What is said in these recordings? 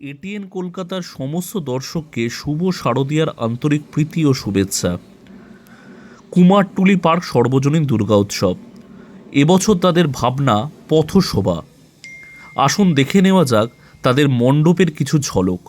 ATN কলকাতার সমস্ত দর্শককে শুভ শারদীয়ার আন্তরিক প্রীতি ও শুভেচ্ছা। কুমারটুলি পার্ক সর্বজনীন দুর্গা উৎসব। এবছর তাদের ভাবনা, পথশোভা। আসুন দেখে নেওয়া যাক তাদের মণ্ডপের কিছু ঝলক।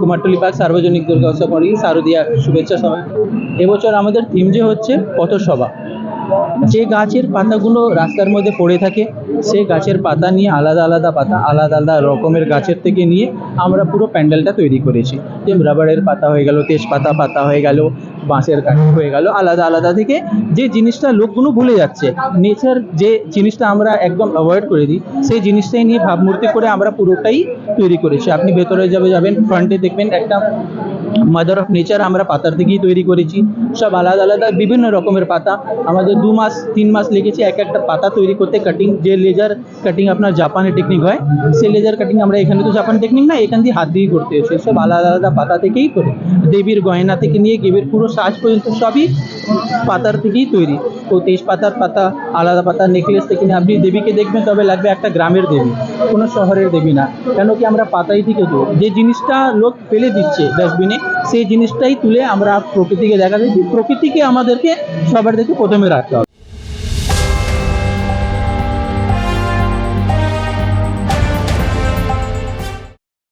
কুমারটুলি পার্ক সার্বজনিক দুর্গা উৎসব শারদীয়া শুভেচ্ছা সবাই এবছর আমাদের থিম যে হচ্ছে পথসভা। যে গাছের পাতাগুলো রাস্তার মধ্যে পড়ে থাকে সেই গাছের পাতা নিয়ে আলাদা আলাদা পাতা, আলাদা আলাদা রকমের গাছের থেকে নিয়ে আমরা পুরো প্যান্ডেলটা তৈরি করেছি। যেমন রাবারের পাতা হয়ে গেল, তেজপাতা পাতা হয়ে গেল, বাঁশের কাঠ হয়ে গেল, আলাদা আলাদা থেকে যে জিনিসটা লোকগুলো ভুলে যাচ্ছে, নেচার যে জিনিসটা আমরা একদম অ্যাভয়েড করে দিই, সেই জিনিসটাই নিয়ে ভাবমূর্তি করে আমরা পুরোটাই তৈরি করেছি। আপনি ভেতরে যাবে যাবেন ফ্রন্টে দেখবেন একটা মাদার অফ নেচার আমরা পাতার থেকেই তৈরি করেছি। সব আলাদা আলাদা বিভিন্ন রকমের পাতা, আমাদের দু মাস তিন মাস লেগেছে এক একটা পাতা তৈরি করতে কাটিং যে লেজার কাটিং আপনার জাপানের টেকনিক হয়, সেই লেজার কাটিং আমরা এখানে তো জাপান টেকনিক না, এখান দিয়ে হাত দিয়েই করতে হচ্ছে সব আলাদা আলাদা পাতা থেকেই করে। দেবীর গয়না থেকে নিয়ে দেবীর পুরো সাজ পর্যন্ত সবই পাতার থেকেই তৈরি। তো তেজপাতার পাতা, আলাদা পাতার নেকলেস থেকে নিয়ে আপনি দেবীকে দেখবেন, তবে লাগবে একটা গ্রামের দেবী, কোনো শহরের দেবী না। কেন কি আমরা পাতাই থেকে দেবো। যে জিনিসটা লোক ফেলে দিচ্ছে ডাস্টবিনে সেই জিনিসটাই তুলে আমরা প্রকৃতিকে দেখা দিচ্ছি প্রকৃতিকে আমাদেরকে সবার থেকে প্রথমে রাখতে হবে।